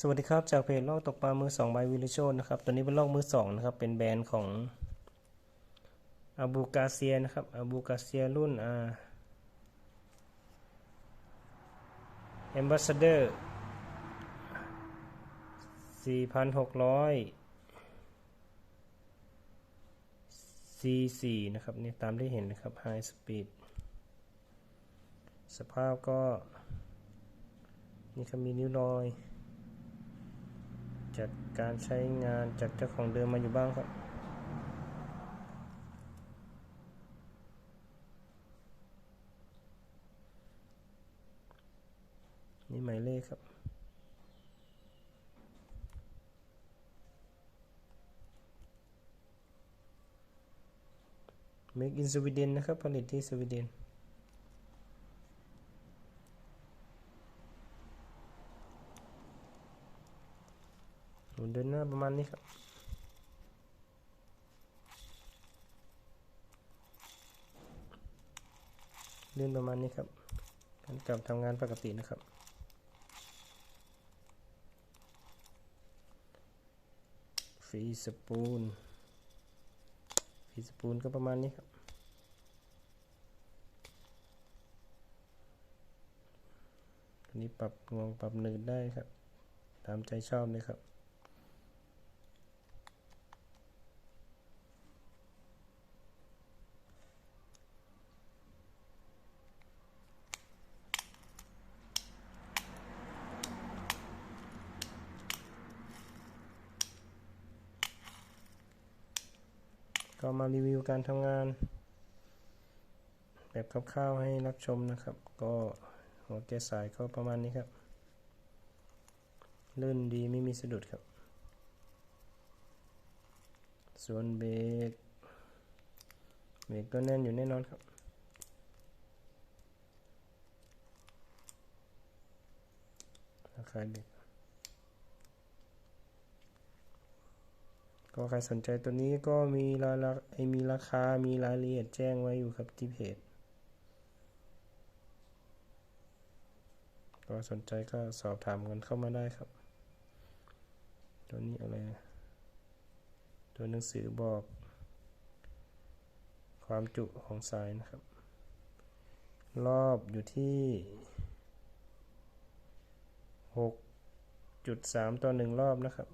สวัสดีครับ จากเพจลอกตกปลามือสองใบวิลิโชนนะครับตัวนี้เป็นลอกมือสองนะครับ เป็นแบรนด์ของอาบูกาเซียนะครับอาบูกาเซียรุ่นอ่าเอมบ s สเดอร์สี่พันหกร้อยซีสี่นะครับนี่ตามที่เห็นนะครับ High Speed สภาพก็ นี่ครับมีนิ้วรอย จากการใช้งานจากเจ้าของเดิมมาอยู่บ้างครับ นี่หมายเลขครับ Make in Sweden นะครับ ผลิตที่สวีเดน หมุนเดินหน้าประมาณนี้ครับเลื่อนประมาณนี้ครับการกลับทำงานปกตินะครับ ฟรีสปูน ฟรีสปูนก็ประมาณนี้ครับอันนี้ปรับงวงปรับหนืดได้ครับ ตามใจชอบเลยครับ ก็มารีวิวการทำงาน แบบคร่าวๆให้รับชมนะครับ ก็หัวแกสายก็ประมาณนี้ครับลื่นดีไม่มีสะดุดครับ ส่วนเบรกเบรกก็แน่นอยู่แน่นอนครับ ราคาเบรก ก็ใครสนใจตัวนี้ก็มีรายละไอมีราคา มีรายละเอียดแจ้งไว้อยู่ครับที่เพจ ก็สนใจก็สอบถามกันเข้ามาได้ครับ ตัวนี้อะไร ตัวหนังสือบอก ความจุของสายนะครับ รอบอยู่ที่6.3ต่อ1รอบนะครับ